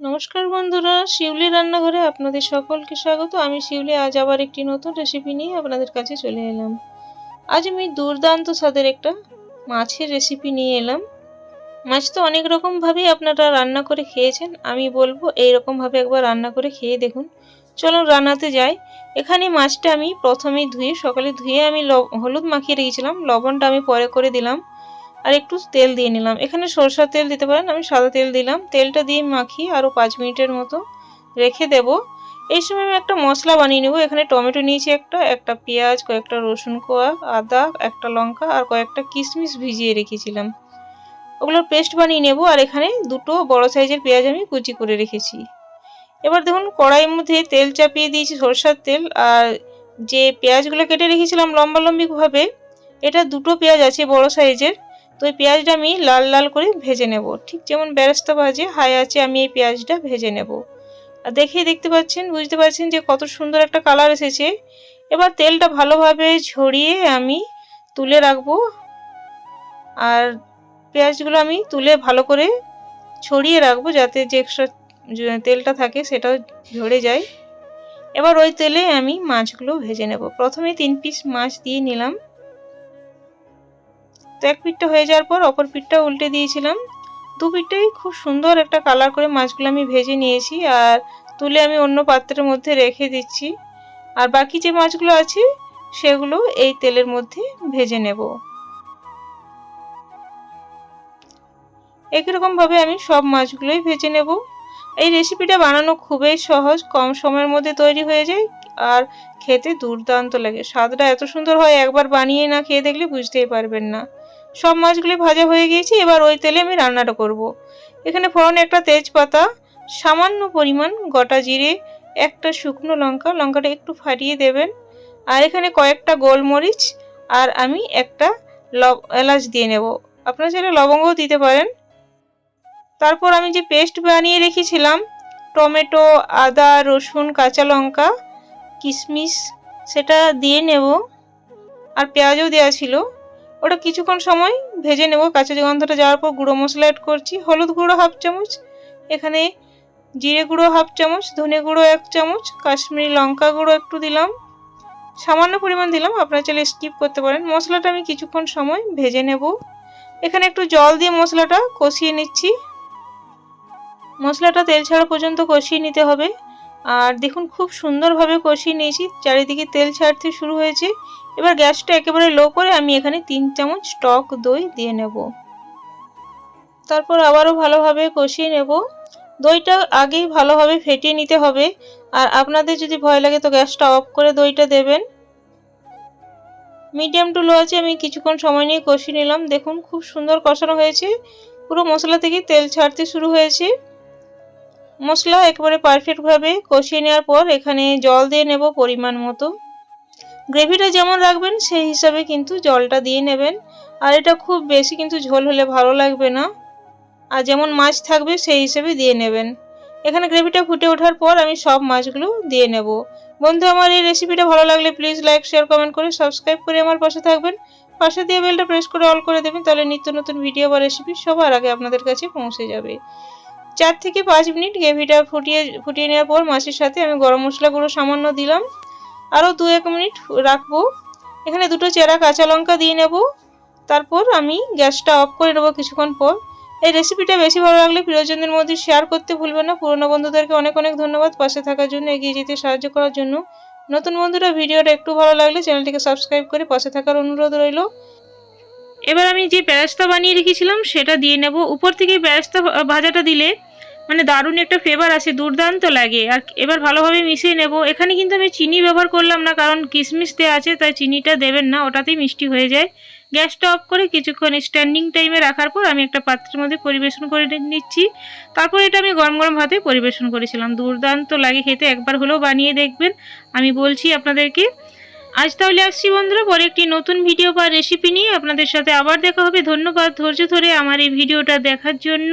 নমস্কার বন্ধুরা, শিউলি রান্নাঘরে আপনাদের সকলকে স্বাগত। আমি শিউলি, আজ আবার একটি নতুন রেসিপি নিয়ে আপনাদের কাছে চলে এলাম। আজ আমি দুর্দান্ত স্বাদের একটা মাছের রেসিপি নিয়ে এলাম। মাছ তো অনেক রকমভাবেই আপনারা রান্না করে খেয়েছেন, আমি বলব এই রকমভাবে একবার রান্না করে খেয়ে দেখুন। চলুন রান্নাতে যাই। এখানে মাছটা আমি প্রথমেই ধুয়ে, সকালে ধুয়ে আমি হলুদ মাখিয়ে রেখেছিলাম, লবণটা আমি পরে করে দিলাম। আর একটু তেল দিয়ে নিলাম। এখানে সরষার তেল দিতে পারেন, আমি সাদা তেল দিলাম। তেলটা দিয়ে মাখিয়ে আরও পাঁচ মিনিটের মতো রেখে দেব। এই সময় আমি একটা মশলা বানিয়ে নেব। এখানে টমেটো নিয়েছি একটা একটা পেঁয়াজ, কয়েকটা রসুন কোয়া, আদা, একটা লঙ্কা আর কয়েকটা কিশমিশ ভিজিয়ে রেখেছিলাম। ওগুলোর পেস্ট বানিয়ে নেব আর এখানে দুটো বড় সাইজের পেঁয়াজ আমি কুচি করে রেখেছি। এবার দেখুন, কড়াইয়ের মধ্যে তেল চাপিয়ে দিয়েছি সরষার তেল আর যে পেঁয়াজগুলো কেটে রেখেছিলাম লম্বা লম্বিভাবে এটা দুটো পেঁয়াজ আছে বড় সাইজের। তো এই পেঁয়াজটা আমি লাল লাল করে ভেজে নেব। ঠিক যেমন বেরেস্তা ভাজে হাই আছে, আমি এই পেঁয়াজটা ভেজে নেব। আর দেখেই দেখতে পাচ্ছেন, বুঝতে পারছেন যে কত সুন্দর একটা কালার এসেছে। এবার তেলটা ভালোভাবে ঝরিয়ে আমি তুলে রাখব। আর পেঁয়াজগুলো আমি তুলে ভালো করে ছড়িয়ে রাখব যাতে যে এক্সট্রা তেলটা থাকে সেটাও ঝরে যায়। এবার ওই তেলে আমি মাছগুলো ভেজে নেব। প্রথমে তিন পিস মাছ দিয়ে নিলাম। তো এক পিঠটা হয়ে যাওয়ার পর অপর পিঠটা উল্টে দিয়েছিলাম। দু পিঠটাই খুব সুন্দর একটা কালার করে মাছগুলো আমি ভেজে নিয়েছি আর তুলে আমি অন্য পাত্রের মধ্যে রেখে দিচ্ছি। আর বাকি যে মাছগুলো আছে, সেগুলো এই তেলের মধ্যে ভেজে নেব। একই রকমভাবে আমি সব মাছগুলোই ভেজে নেব। এই রেসিপিটা বানানো খুবই সহজ, কম সময়ের মধ্যে তৈরি হয়ে যায় আর খেতে দুর্দান্ত লাগে। স্বাদটা এত সুন্দর হয়, একবার বানিয়ে না খেয়ে দেখলে বুঝতেই পারবেন না। সব মাছগুলি ভাজা হয়ে গিয়েছে, এবার ওই তেলে আমি রান্নাটা করব। এখানে ফোড়নে একটা তেজপাতা, সামান্য পরিমাণ গোটা জিরে, একটা শুকনো লঙ্কা, লঙ্কাটা একটু ফাটিয়ে দেবেন। আর এখানে কয়েকটা গোলমরিচ আর আমি একটা লব, এলাচ দিয়ে নেব। আপনারা চাইলে লবঙ্গও দিতে পারেন। তারপর আমি যে পেস্ট বানিয়ে রেখেছিলাম, টমেটো, আদা, রসুন, কাঁচা লঙ্কা, কিশমিশ, সেটা দিয়ে নেব। আর পেঁয়াজও দেওয়া ছিল। ওটা কিছুক্ষণ সময় ভেজে নেব। কাঁচা গন্ধটা যাওয়ার পর গুঁড়ো মশলা অ্যাড করছি। হলুদ গুঁড়ো হাফ চামচ। এখানে জিরে গুঁড়ো হাফ চামচ, ধনে গুঁড়ো এক চামচ, কাশ্মীরি লঙ্কা গুঁড়ো একটু দিলাম। সামান্য পরিমাণ দিলাম, আপনারা চাইলে স্কিপ করতে পারেন। মশলাটা আমি কিছুক্ষণ সময় ভেজে নেব। এখানে একটু জল দিয়ে মশলাটা কষিয়ে নিচ্ছি। মশলাটা তেল ছাড়া পর্যন্ত কষিয়ে নিতে হবে। আর দেখুন, খুব সুন্দরভাবে কষিয়ে নিয়েছি। চারিদিকে তেল ছাড়তে শুরু হয়েছে। এবার গ্যাসটা একেবারে লো করে আমি এখানে তিন চামচ টক দই দিয়ে নেব। তারপর আবারও ভালোভাবে কষিয়ে নেব। দইটা আগেই ভালোভাবে ফেটিয়ে নিতে হবে। আর আপনাদের যদি ভয় লাগে তো গ্যাসটা অফ করে দইটা দেবেন। মিডিয়াম টু লো আছে আমি কিছুক্ষণ সময় নিয়ে কষিয়ে নিলাম। দেখুন, খুব সুন্দর কষানো হয়েছে। পুরো মশলা থেকে তেল ছাড়তে শুরু হয়েছে। মশলা একেবারে পারফেক্টভাবে কষিয়ে নেওয়ার পর এখানে জল দিয়ে নেব পরিমাণ মতো। গ্রেভিটা যেমন রাখবেন, সেই হিসাবে কিন্তু জলটা দিয়ে নেবেন। আর এটা খুব বেশি কিন্তু ঝোল হলে ভালো লাগবে না। আর যেমন মাছ থাকবে, সেই হিসেবে দিয়ে নেবেন। এখানে গ্রেভিটা ফুটে ওঠার পর আমি সব মাছগুলো দিয়ে নেব। বন্ধু, আমার এই রেসিপিটা ভালো লাগলে প্লিজ লাইক, শেয়ার, কমেন্ট করে সাবস্ক্রাইব করে আমার পাশে থাকবেন। পাশে দিয়ে বেলটা প্রেস করে অল করে দেবেন, তাহলে নিত্য নতুন ভিডিও বা রেসিপি সবার আগে আপনাদের কাছে পৌঁছে যাবে। চার থেকে পাঁচ মিনিট গ্রেভিটা ফুটিয়ে ফুটিয়ে নেওয়ার পর মাছের সাথে আমি গরম মশলাগুলো সামান্য দিলাম। আরও দু এক মিনিট রাখব। এখানে দুটো চেরা কাঁচা লঙ্কা দিয়ে নেব। তারপর আমি গ্যাসটা অফ করে নেব কিছুক্ষণ পর। এই রেসিপিটা বেশি ভালো লাগলে প্রিয়জনদের মধ্যে শেয়ার করতে ভুলবেন না। পুরনো বন্ধুদেরকে অনেক অনেক ধন্যবাদ পাশে থাকার জন্য, এগিয়ে যেতে সাহায্য করার জন্য। নতুন বন্ধুরা, ভিডিওটা একটু ভালো লাগলে চ্যানেলটিকে সাবস্ক্রাইব করে পাশে থাকার অনুরোধ রইল। এবার আমি যে প্যারাস্তা বানিয়ে রেখেছিলাম, সেটা দিয়ে নেব। উপর থেকে প্যারাস্তা ভাজাটা দিলে মানে দারুণ একটা ফ্লেভার আসে, দুর্দান্ত লাগে। আর এবার ভালোভাবে মিশিয়ে নেব। এখানে কিন্তু আমি চিনি ব্যবহার করলাম না, কারণ কিশমিশ দেওয়া আছে, তাই চিনিটা দেবেন না, ওটাতেই মিষ্টি হয়ে যায়। গ্যাসটা অফ করে কিছুক্ষণ স্ট্যান্ডিং টাইমে রাখার পর আমি একটা পাত্রের মধ্যে পরিবেশন করে নিচ্ছি। তারপর এটা আমি গরম গরম ভাতে পরিবেশন করেছিলাম। দুর্দান্ত লাগে খেতে, একবার হলেও বানিয়ে দেখবেন। আমি বলছি আপনাদেরকে। আজ তাহলে আসছি বন্ধুরা, পরে একটি নতুন ভিডিও বা রেসিপি নিয়ে। আপনাদের সাথে আবার দেখা হবে। ধন্যবাদ ধৈর্য ধরে আমার এই ভিডিওটা দেখার জন্য।